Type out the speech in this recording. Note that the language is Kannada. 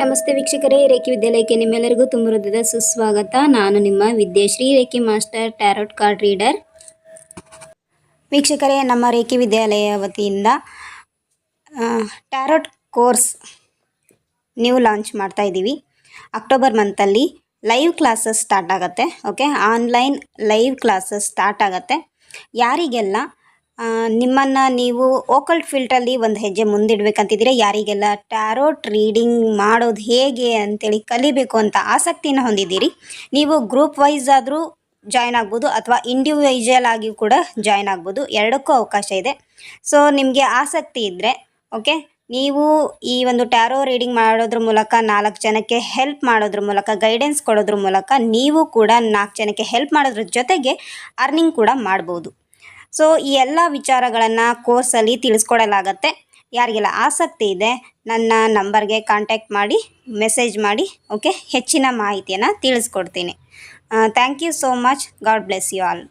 ನಮಸ್ತೆ ವೀಕ್ಷಕರೇ, ರೇಖಿ ವಿದ್ಯಾಲಯಕ್ಕೆ ನಿಮ್ಮೆಲ್ಲರಿಗೂ ತುಂಬ ಹೃದಯದ ಸುಸ್ವಾಗತ. ನಾನು ನಿಮ್ಮ Vidyashree reiki master, tarot card reader. ವೀಕ್ಷಕರೇ, ನಮ್ಮ ರೇಖಿ ವಿದ್ಯಾಲಯ ವತಿಯಿಂದ ಟ್ಯಾರೋಟ್ ಕೋರ್ಸ್ ನೀವು ಲಾಂಚ್ ಮಾಡ್ತಾ ಇದ್ದೀವಿ. ಅಕ್ಟೋಬರ್ ಮಂತಲ್ಲಿ ಲೈವ್ ಕ್ಲಾಸಸ್ ಸ್ಟಾರ್ಟ್ ಆಗುತ್ತೆ, okay? Online live classes start ಆಗುತ್ತೆ. ಯಾರಿಗೆಲ್ಲ ನಿಮ್ಮನ್ನು ನೀವು ಓಕಲ್ಟ್ ಫೀಲ್ಡಲ್ಲಿ ಒಂದು ಹೆಜ್ಜೆ ಮುಂದಿಡ್ಬೇಕಂತಿದ್ರೆ ಯಾರಿಗೆಲ್ಲ ಟ್ಯಾರೋಟ್ ರೀಡಿಂಗ್ ಮಾಡೋದು ಹೇಗೆ ಅಂತೇಳಿ ಕಲಿಬೇಕು ಅಂತ ಆಸಕ್ತಿನ ಹೊಂದಿದ್ದೀರಿ. ನೀವು ಗ್ರೂಪ್ ವೈಸ್ ಆದರೂ ಜಾಯ್ನ್ ಆಗ್ಬೋದು, ಅಥವಾ ಇಂಡಿವಿಜುವಲ್ ಆಗಿ ಕೂಡ ಜಾಯ್ನ್ ಆಗ್ಬೋದು. ಎರಡಕ್ಕೂ ಅವಕಾಶ ಇದೆ. ಸೊ, ನಿಮಗೆ ಆಸಕ್ತಿ ಇದ್ದರೆ ಓಕೆ? ನೀವು ಈ ಒಂದು ಟ್ಯಾರೋ ರೀಡಿಂಗ್ ಮಾಡೋದ್ರ ಮೂಲಕ ನಾಲ್ಕು ಜನಕ್ಕೆ ಹೆಲ್ಪ್ ಮಾಡೋದ್ರ ಮೂಲಕ, ಗೈಡೆನ್ಸ್ ಕೊಡೋದ್ರ ಮೂಲಕ ನೀವು ಕೂಡ ನಾಲ್ಕು ಜನಕ್ಕೆ ಹೆಲ್ಪ್ ಮಾಡೋದ್ರ ಜೊತೆಗೆ ಅರ್ನಿಂಗ್ ಕೂಡ ಮಾಡ್ಬೋದು. ಸೊ, ಈ ಎಲ್ಲ ವಿಚಾರಗಳನ್ನು ಕೋರ್ಸಲ್ಲಿ ತಿಳಿಸ್ಕೊಡಲಾಗತ್ತೆ. ಯಾರಿಗೆಲ್ಲ ಆಸಕ್ತಿ ಇದೆ, ನನ್ನ ನಂಬರ್ಗೆ ಕಾಂಟ್ಯಾಕ್ಟ್ ಮಾಡಿ, ಮೆಸೇಜ್ ಮಾಡಿ, ಓಕೆ? ಹೆಚ್ಚಿನ ಮಾಹಿತಿಯನ್ನು ತಿಳಿಸ್ಕೊಡ್ತೀನಿ. Thank you so much. God bless you all.